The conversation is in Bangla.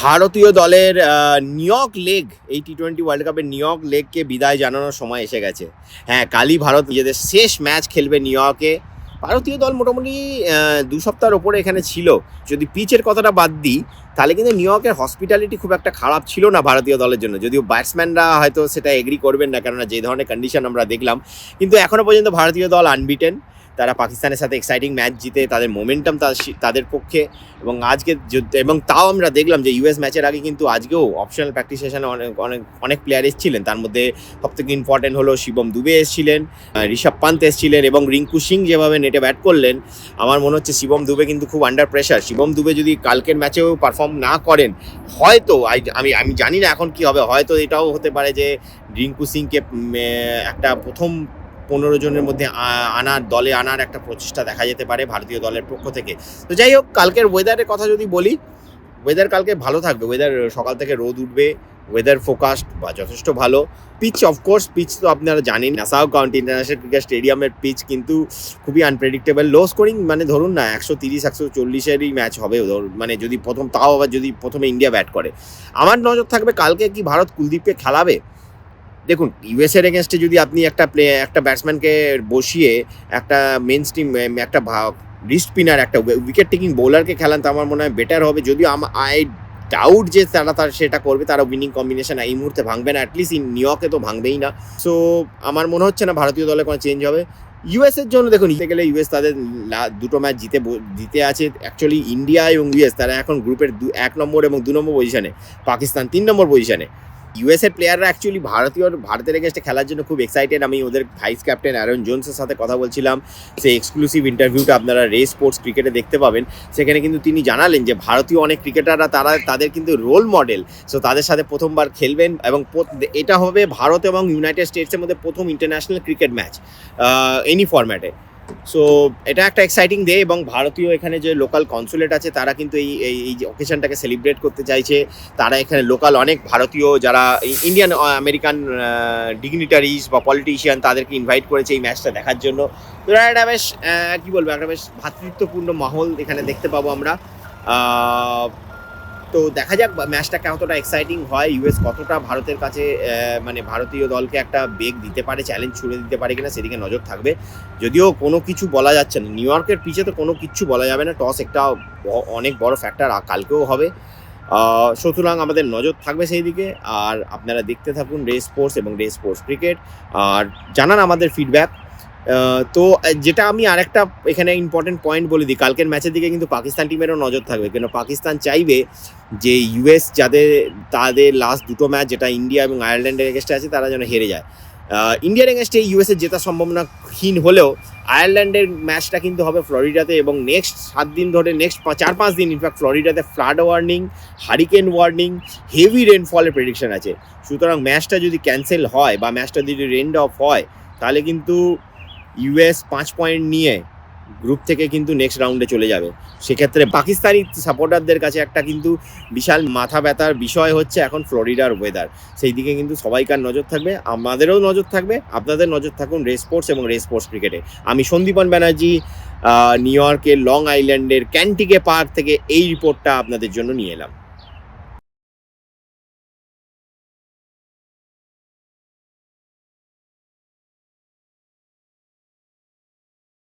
ভারতীয় দলের নিয়ক লেগ, এই টি টোয়েন্টি ওয়ার্ল্ড কাপের নিয়ক লেগকে বিদায় জানানোর সময় এসে গেছে। হ্যাঁ কালই ভারত নিজেদের শেষ ম্যাচ খেলবে নিউইয়র্কে। ভারতীয় দল মোটামুটি দু সপ্তাহের ওপরে এখানে ছিল। যদি পিচের কথাটা বাদ দিই তাহলে কিন্তু নিউ ইয়র্কের হসপিটালিটি খুব একটা খারাপ ছিল না ভারতীয় দলের জন্য। যদিও ব্যাটসম্যানরা হয়তো সেটা এগ্রি করবেন না, কেননা যে ধরনের কন্ডিশন আমরা দেখলাম, কিন্তু এখনও পর্যন্ত ভারতীয় দল আনবিটেন তারা পাকিস্তানের সাথে এক্সাইটিং ম্যাচ জিতে তাদের মোমেন্টাম তাদের পক্ষে এবং আজকে এবং তাও আমরা দেখলাম যে ইউএস ম্যাচের আগে কিন্তু আজকেও অপশনাল প্র্যাকটিস সেশনে অনেক অনেক অনেক প্লেয়ার এসেছিলেন। তার মধ্যে সব থেকে ইম্পর্টেন্ট হলো শিবম দুবে এসেছিলেন ঋষভ পান্ত এসেছিলেন এবং রিঙ্কু সিং যেভাবে নেটে ব্যাট করলেন, আমার মনে হচ্ছে শিবম দুবে কিন্তু খুব আন্ডার প্রেশার শিবম দুবে যদি কালকের ম্যাচেও পারফর্ম না করেন, হয়তো আমি আমি জানি না এখন কি হবে, হয়তো এটাও হতে পারে যে রিঙ্কু সিংকে একটা প্রথম পনেরো জনের মধ্যে আনার, দলে আনার একটা প্রচেষ্টা দেখা যেতে পারে ভারতীয় দলের পক্ষ থেকে। তো যাই হোক, কালকের ওয়েদারের কথা যদি বলি ওয়েদার কালকে ভালো থাকবে ওয়েদার সকাল থেকে রোদ উঠবে ওয়েদার ফোকাসড বা যথেষ্ট ভালো। পিচ অফকোর্স পিচ তো আপনারা জানেন নাসাও কাউন্টি ইন্টারন্যাশনাল ক্রিকেট স্টেডিয়ামের পিচ কিন্তু খুবই আনপ্রেডিক্টেবল লো স্কোরিং মানে ধরুন না, একশো তিরিশ, একশো চল্লিশেরই ম্যাচ হবে। মানে যদি প্রথম, তাও আবার যদি প্রথমে ইন্ডিয়া ব্যাট করে। আমার নজর থাকবে কালকে কি ভারত কুলদীপকে খেলাবে? দেখুন ইউএসএর এগেনস্টে যদি আপনি একটা প্লে একটা ব্যাটসম্যানকে বসিয়ে একটা মেন স্ট্রিম একটা রিস্ট স্পিনার একটা উইকেট টেকিং বোলারকে খেলান, তো আমার মনে হয় বেটার হবে। যদিও আই ডাউট যে তারা তার সেটা করবে, তারা উইনিং কম্বিনেশন এই মুহূর্তে ভাঙবে না অ্যাটলিস্ট ইন নিউ ইয়র্কে তো ভাঙবেই না। সো আমার মনে হচ্ছে না ভারতীয় দলে কোনো চেঞ্জ হবে। ইউএস এর জন্য দেখুন নিতে গেলে ইউএস তাদের দুটো ম্যাচ জিতে জিতে আছে। অ্যাকচুয়ালি ইন্ডিয়া এবং ইউএস তারা এখন গ্রুপের দু, এক নম্বর এবং দু নম্বর পজিশনে পাকিস্তান তিন নম্বর পজিশনে ইউএস এর প্লেয়াররা অ্যাকচুয়ালি ভারতীয় ভারতের এগেনস্টে খেলার জন্য খুব এক্সাইটেড আমি ওদের ভাইস ক্যাপ্টেন অ্যারন জোনসের সাথে কথা বলছিলাম। সেই এক্সক্লুসিভ ইন্টারভিউটা আপনারা রে স্পোর্টস ক্রিকেটে দেখতে পাবেন। সেখানে কিন্তু তিনি জানালেন যে ভারতীয় অনেক ক্রিকেটাররা তারা তাদের কিন্তু রোল মডেল সো তাদের সাথে প্রথমবার খেলবেন এবং এটা হবে ভারত এবং ইউনাইটেড স্টেটসের মধ্যে প্রথম ইন্টারন্যাশনাল ক্রিকেট ম্যাচ এনি ফরম্যাটে সো এটা একটা এক্সাইটিং ডে এবং ভারতীয় এখানে যে লোকাল কনসুলেট আছে, তারা কিন্তু এই, এই- যে অকেশনটাকে সেলিব্রেট করতে চাইছে। তারা এখানে লোকাল অনেক ভারতীয় যারা ইন্ডিয়ান আমেরিকান ডিগনিটারিজ বা পলিটিশিয়ান তাদেরকে ইনভাইট করেছে এই ম্যাচটা দেখার জন্য। তো একটা বেশ কী বলব, একটা বেশ ভ্রাতৃত্বপূর্ণ মাহল এখানে দেখতে পাবো আমরা। তো দেখা যাক ম্যাচটা কতটা এক্সাইটিং হয় ইউএস কতটা ভারতের কাছে মানে ভারতীয় দলকে একটা বেগ দিতে পারে চ্যালেঞ্জ ছুড়ে দিতে পারে কিনা সেদিকে নজর থাকবে। যদিও কোনো কিছু বলা যাচ্ছে না নিউ ইয়র্কের পিছে তো কোনো কিছু বলা যাবে না টস একটা অনেক বড় ফ্যাক্টর কালকেও হবে। সুতরাং আমাদের নজর থাকবে সেই দিকে আর আপনারা দেখতে থাকুন রে স্পোর্টস এবং রে স্পোর্টস ক্রিকেট আর জানান আমাদের ফিডব্যাক তো যেটা আমি আরেকটা এখানে ইম্পর্টেন্ট পয়েন্ট বলে দিই, কালকের ম্যাচের দিকে কিন্তু পাকিস্তান টিমেরও নজর থাকবে, কেন পাকিস্তান চাইবে যে ইউএস যাদের, তাদের লাস্ট দুটো ম্যাচ যেটা ইন্ডিয়া এবং আয়ারল্যান্ডের এগেস্টে আছে, তারা যেন হেরে যায়। ইন্ডিয়ার এগেস্টে ইউএসের জেতার সম্ভাবনা ক্ষীণ হলেও আয়ারল্যান্ডের ম্যাচটা কিন্তু হবে ফ্লোরিডাতে এবং নেক্সট সাত দিন ধরে নেক্সট চার পাঁচ দিন in fact ফ্লোরিডাতে flood warning hurricane warning heavy রেনফলের prediction আছে। সুতরাং ম্যাচটা যদি ক্যান্সেল হয় বা ম্যাচটা যদি রেন্ড অফ হয়, তাহলে কিন্তু ইউএস পাঁচ পয়েন্ট নিয়ে গ্রুপ থেকে কিন্তু নেক্সট রাউন্ডে চলে যাবে। সেক্ষেত্রে পাকিস্তানি সাপোর্টারদের কাছে একটা কিন্তু বিশাল মাথা ব্যথার বিষয় হচ্ছে এখন ফ্লোরিডার ওয়েদার সেই দিকে কিন্তু সবাইকার নজর থাকবে, আমাদেরও নজর থাকবে, আপনাদের নজর থাকুন রে স্পোর্টস এবং রে স্পোর্টস ক্রিকেটে আমি সন্দীপন ব্যানার্জি নিউ ইয়র্কের লং আইল্যান্ডের ক্যান্টিকে পার্ক থেকে এই রিপোর্টটা আপনাদের জন্য নিয়ে এলাম।